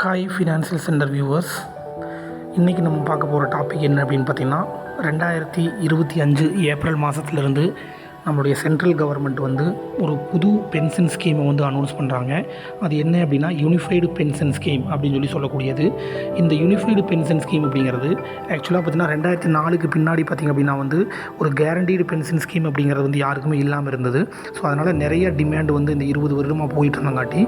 Hi financial centre viewers இன்றைக்கி நம்ம பார்க்க போகிற டாபிக் என்ன அப்படின்னு பார்த்தீங்கன்னா ரெண்டாயிரத்தி இருபத்தி அஞ்சு ஏப்ரல் மாதத்துலேருந்து நம்மளுடைய சென்ட்ரல் கவர்மெண்ட் வந்து ஒரு புது பென்ஷன் ஸ்கீமை வந்து அனௌன்ஸ் பண்ணுறாங்க அது என்ன அப்படின்னா யூனிஃபைடு பென்ஷன் ஸ்கீம் அப்படின்னு சொல்லி சொல்லக்கூடியது. இந்த யூனிஃபைடு பென்ஷன் ஸ்கீம் அப்படிங்கிறது ஆக்சுவலாக பார்த்தீங்கன்னா ரெண்டாயிரத்தி நாலுக்கு பின்னாடி பார்த்திங்க அப்படின்னா வந்து ஒரு கேரண்டீடு பென்ஷன் ஸ்கீம் அப்படிங்கிறது வந்து யாருக்குமே இல்லாமல் இருந்தது. ஸோ அதனால் நிறைய டிமாண்ட் வந்து இந்த இருபது வருடமாக போயிட்டு இருந்தங்காட்டி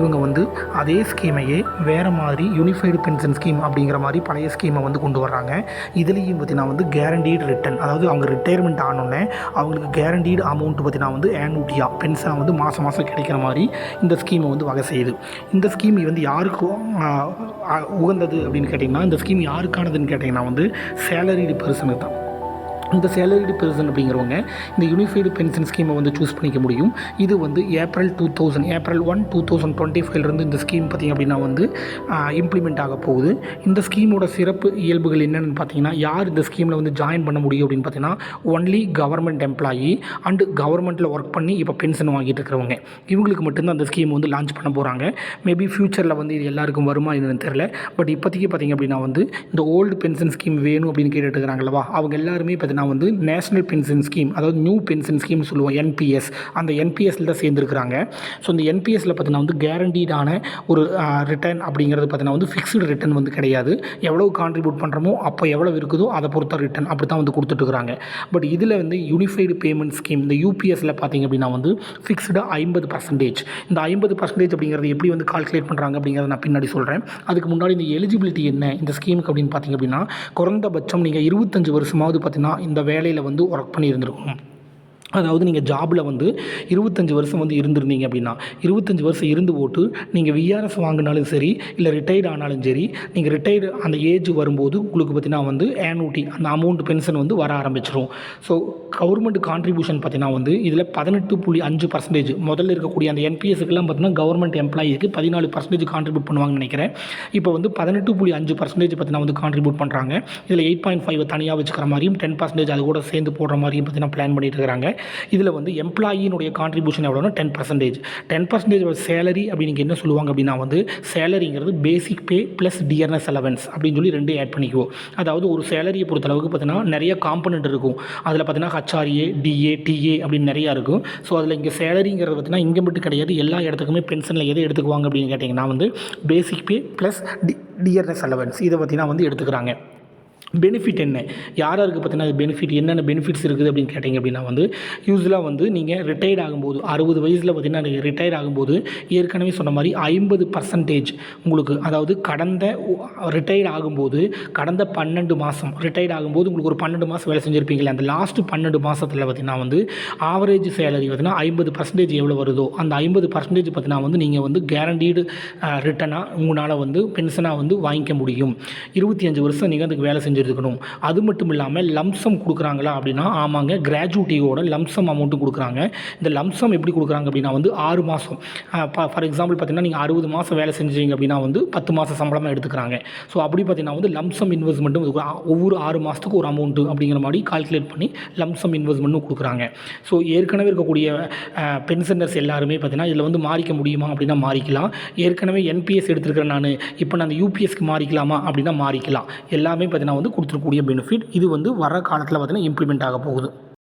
இவங்க வந்து அதே ஸ்கீமையே வேறு மாதிரி யூனிஃபைடு பென்ஷன் ஸ்கீம் அப்படிங்கிற மாதிரி பழைய ஸ்கீமை வந்து கொண்டு வர்றாங்க. இதுலேயும் பார்த்தீங்கன்னா வந்து கேரண்டீடு ரிட்டர்ன் அதாவது அவங்க ரிட்டையர்மெண்ட் ஆனோடனே அவங்களுக்கு கேரண்டீடு அமௌண்ட் பார்த்தீங்கன்னா வந்து ஆனுட்டியா பென்ஷனாக வந்து மாதம் மாதம் கிடைக்கிற மாதிரி இந்த ஸ்கீமை வந்து வகை செய்யுது. இந்த ஸ்கீம் வந்து யாருக்கும் உகந்தது அப்படின்னு கேட்டிங்கன்னா இந்த ஸ்கீம் யாருக்கானதுன்னு கேட்டிங்கன்னா வந்து சேலரிடு பர்சனுக்கு தான். இந்த சேலரிடு பெர்சன் அப்படிங்கிறவங்க இந்த யூனிஃபைடு பென்ஷன் ஸ்கீமை வந்து சூஸ் பண்ணிக்க முடியும். இது வந்து April two thousand April one two thousand twenty ஃபைவ்லேருந்து இந்த ஸ்கீம் பார்த்திங்க அப்படின்னா வந்து இம்ப்ளிமெண்ட் ஆக போகுது. இந்த ஸ்கீமோட சிறப்பு இயல்புகள் என்னென்னு பார்த்தீங்கன்னா யார் இந்த ஸ்கீமில் வந்து ஜாயின் பண்ண முடியும் அப்படின்னு பார்த்தீங்கன்னா ஒன்லி கவர்மெண்ட் எம்ப்ளாயி அண்டு கவர்மெண்ட்டில் ஒர்க் பண்ணி இப்போ பென்ஷன் வாங்கிட்டு இருக்கிறவங்க. இவங்களுக்கு மட்டும்தான் அந்த ஸ்கீம் வந்து லான்ச் பண்ண போகிறாங்க மேபி ஃப்யூச்சரில் வந்து இது எல்லாருக்கும் வருமா என்னன்னு தெரில பட் இப்போதைக்கு பார்த்திங்க அப்படின்னா வந்து இந்த ஓல்டு பென்ஷன் ஸ்கீம் வேணும் அப்படின்னு கேட்டுட்டு இருக்கிறாங்களவா அவங்க எல்லாருமே பார்த்தீங்கன்னா வந்து நேஷனல் பென்ஷன் ஸ்கீம் அதாவது நியூ பென்ஷன் ஸ்கீம் சொல்லுவோம் என்பிஎஸ் அந்த என்பிஎஸ்ல தான் சேர்ந்துருக்குறாங்க. ஸோ இந்த என்பிஎஸ்ல பார்த்தீங்கன்னா வந்து கேரண்டீடான ஒரு ரிட்டர்ன் அப்படிங்கிறது பார்த்தீங்கன்னா வந்து ஃபிக்ஸ்டு ரிட்டர்ன் வந்து கிடையாது. எவ்வளோ கான்ட்ரிபியூட் பண்ணுறோமோ அப்போ எவ்வளோ இருக்குதோ அதை பொறுத்த ரிட்டர்ன் அப்படி தான் வந்து கொடுத்துட்ருக்குறாங்க பட் இதில் வந்து யூனிஃபைடு பேமெண்ட் ஸ்கீம் இந்த யூபிஎஸ்ல பார்த்தீங்க அப்படின்னா வந்து ஃபிக்ஸ்டாக ஐம்பது பர்சன்டேஜ் இந்த ஐம்பது பர்சன்டேஜ் அப்படிங்கிறது எப்படி வந்து கால்குலேட் பண்ணுறாங்க அப்படிங்கிறத நான் பின்னாடி சொல்கிறேன் அதுக்கு முன்னாடி இந்த எலிஜிபிலிட்டி என்ன இந்த ஸ்கீமுக்கு அப்படின்னு பார்த்தீங்க அப்படின்னா குறைந்தபட்சம் நீங்கள் இருபத்தஞ்சு வருஷமாவது பார்த்தீங்கன்னா இந்த வேலையில் வந்து ஒர்க் பண்ணியிருந்திருக்கணும். அதாவது நீங்கள் ஜாபில் வந்து இருபத்தஞ்சி வருஷம் வந்து இருந்திருந்தீங்க அப்படின்னா இருபத்தஞ்சி வருஷம் இருந்து போட்டு நீங்கள் விஆர்எஸ் வாங்கினாலும் சரி இல்லை ரிட்டையர்ட் ஆனாலும் சரி நீங்கள் ரிட்டையர்டு அந்த ஏஜ் வரும்போது உங்களுக்கு பார்த்தீங்கன்னா வந்து ஆனுட்டி அந்த அமௌண்ட் பென்ஷன் வந்து வர ஆரம்பிச்சிடும் ஸோ கவர்மெண்ட் கான்ட்ரிபியூஷன் பார்த்தீங்கன்னா வந்து இதில் பதினெட்டு புள்ளி அஞ்சு பர்சன்டேஜ் முதல்ல இருக்கக்கூடிய அந்த என்பிஎஸ்க்குலாம் பார்த்தீங்கன்னா கவர்மெண்ட் எம்ப்ளாயிக்கு பதினாலு பர்சன்டேஜ் கான்ட்ரிபியூட் பண்ணுவாங்கன்னு நினைக்கிறேன். இப்போ வந்து பதினெட்டு புள்ளி அஞ்சு பர்சன்டேஜ் பார்த்தீங்கன்னா வந்து கான்ட்ரிபியூட் பண்ணுறாங்க இதில் எயிட் பாயிண்ட் ஃபைவ் தனியாக வச்சுக்கிற மாதிரியும் டென் பர்சன்டேஜ் அது கூட சேர்ந்து போடுற மாதிரியும் பார்த்தீங்கன்னா பிளான் பண்ணிட்டு இருக்காங்க இதில் வந்து எம்ப்ளாயினுடைய கான்ட்ரிபியூஷன் எவ்வளோனா ten percentage ten percentage salary அப்படின்னு நீங்கள் என்ன சொல்லுவாங்க அப்படின்னா வந்து சேலரிங்கிறது basic pay plus dearness allowance அப்படின்னு சொல்லி ரெண்டு ஆட் பண்ணிக்குவோம் அதாவது ஒரு சேலரியை பொறுத்தளவுக்கு பார்த்தீங்கன்னா நிறைய காம்பனண்ட் இருக்கும். அதில் பார்த்தீங்கன்னா ஹச்ஆர்ஏ டிஏ டிஏ அப்படின்னு நிறையா இருக்கும். ஸோ அதில் இங்கே சேலரிங்கிறது பார்த்தீங்கன்னா இங்கே மட்டும் கிடையாது. எல்லா இடத்துக்குமே பென்ஷனில் எதை எடுத்துக்குவாங்க அப்படின்னு கேட்டிங்கன்னா வந்து basic pay plus D dearness allowance இதை பார்த்தீங்கன்னா வந்து எடுத்துக்கிறாங்க. பெனிஃபிட் என்ன? யார் யாருக்கு பார்த்தீங்கன்னா அது பெனிஃபிட் என்னென்ன பெனிஃபிட்ஸ் இருக்குது அப்படின்னு கேட்டிங்க அப்படின்னா வந்து யூஸ்வலாக வந்து நீங்கள் ரிட்டையர்ட் ஆகும்போது அறுபது வயசில் பார்த்தீங்கன்னா நீங்கள் ரிட்டையர் ஆகும்போது ஏற்கனவே சொன்ன மாதிரி ஐம்பது பர்சன்டேஜ் உங்களுக்கு அதாவது கடந்த ரிட்டையர்ட் ஆகும்போது கடந்த பன்னெண்டு மாதம் ரிட்டையர்ட் ஆகும்போது உங்களுக்கு ஒரு பன்னெண்டு மாதம் வேலை செஞ்சுருப்பீங்களே அந்த லாஸ்ட் பன்னெண்டு மாதத்தில் பார்த்தீங்கன்னா வந்து ஆவரேஜ் சேலரி பார்த்தீங்கன்னா ஐம்பது பர்சன்டேஜ் எவ்வளோ வருதோ அந்த ஐம்பது பர்சன்டேஜ் பார்த்தீங்கன்னா வந்து நீங்கள் வந்து கேரண்டீடு ரிட்டனாக உங்களால் வந்து பென்ஷனாக வந்து வாங்கிக்க முடியும். இருபத்தி அஞ்சு வருஷம் நீங்கள் அதுக்கு வேலை செஞ்சு தெரிஞ்சிருக்கணும். அது மட்டும் இல்லாமல் லம்சம் கொடுக்குறாங்களா அப்படின்னா ஆமாங்க கிராஜுவிட்டியோட லம்சம் அமௌண்ட்டும் கொடுக்குறாங்க. இந்த லம்சம் எப்படி கொடுக்குறாங்க அப்படின்னா வந்து ஆறு மாதம் ஃபார் எக்ஸாம்பிள் பார்த்தீங்கன்னா நீங்கள் அறுபது மாதம் வேலை செஞ்சீங்க அப்படின்னா வந்து பத்து மாதம் சம்பளமாக எடுத்துக்கிறாங்க. ஸோ அப்படி பார்த்தீங்கன்னா வந்து லம்சம் இன்வெஸ்ட்மெண்ட்டும் ஒவ்வொரு ஆறு மாதத்துக்கு ஒரு அமௌண்ட்டு அப்படிங்கிற மாதிரி கால்குலேட் பண்ணி லம்சம் இன்வெஸ்ட்மெண்ட்டும் கொடுக்குறாங்க. ஸோ ஏற்கனவே இருக்கக்கூடிய பென்ஷனர்ஸ் எல்லாருமே பார்த்தீங்கன்னா இதில் வந்து மாறிக்க முடியுமா அப்படின்னா மாறிக்கலாம். ஏற்கனவே என்பிஎஸ் எடுத்துருக்கிறேன் நான். இப்போ நான் அந்த யூபிஎஸ்க்கு மாறிக்கலாமா அப்படின்னா மாறிக்கலாம். எல்லாமே பார்த்தீங்கன்னா வந்து கொடுத்துருக்கூடிய பெனிஃபிட் இது வந்து வர காலத்தில் பார்த்திங்கன்னா இம்ப்ளிமெண்ட் ஆக போகுது.